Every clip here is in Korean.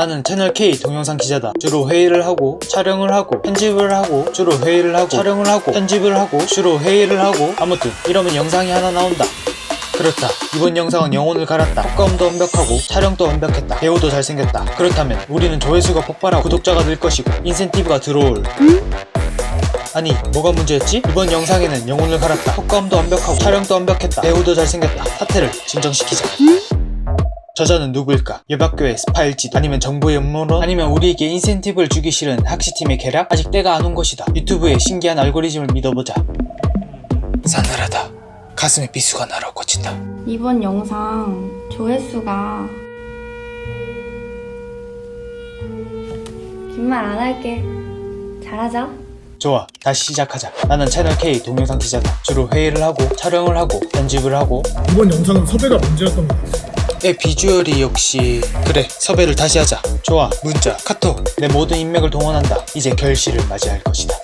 나는 채널 K 동영상 기자다. 주로 회의를 하고 촬영을 하고 편집을 하고 주로 회의를 하고 촬영을 하고 편집을 하고 주로 회의를 하고 아무튼 이러면 영상이 하나 나온다. 그렇다. 이번 영상은 영혼을 갈았다. 효과음도 완벽하고 촬영도 완벽했다. 배우도 잘생겼다. 그렇다면 우리는 조회수가 폭발하고 구독자가 늘 것이고 인센티브가 들어올. 아니 뭐가 문제였지? 이번 영상에는 영혼을 갈았다. 효과음도 완벽하고 촬영도 완벽했다. 배우도 잘생겼다. 사태를 진정시키자. 저자는 누구일까? 예박교의 스파일지 아니면 정부의 음모론 아니면 우리에게 인센티브를 주기 싫은 학시팀의 계략? 아직 때가 안 온 것이다. 유튜브의 신기한 알고리즘을 믿어보자. 싸늘하다. 가슴에 비수가 날아 꽂힌다. 이번 영상 조회수가 긴 말 안 할게. 잘하자. 좋아, 다시 시작하자. 나는 채널 K 동영상 기자다. 주로 회의를 하고 촬영을 하고 편집을 하고 이번 영상은 섭외가 문제였던 것 같아. 애 비주얼이 역시 그래 섭외를 다시 하자. 좋아, 문자, 카톡 내 모든 인맥을 동원한다. 이제 결실을 맞이할 것이다.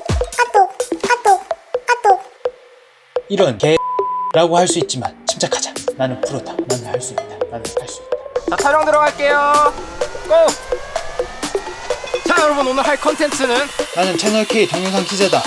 이런 개라고 할 수 있지만 침착하자. 나는 프로다. 나는 할 수 있다. 나는 할 수 있다. 자 촬영 들어갈게요 고! 자 여러분 오늘 할 컨텐츠는 나는 채널 K 동영상 기자다.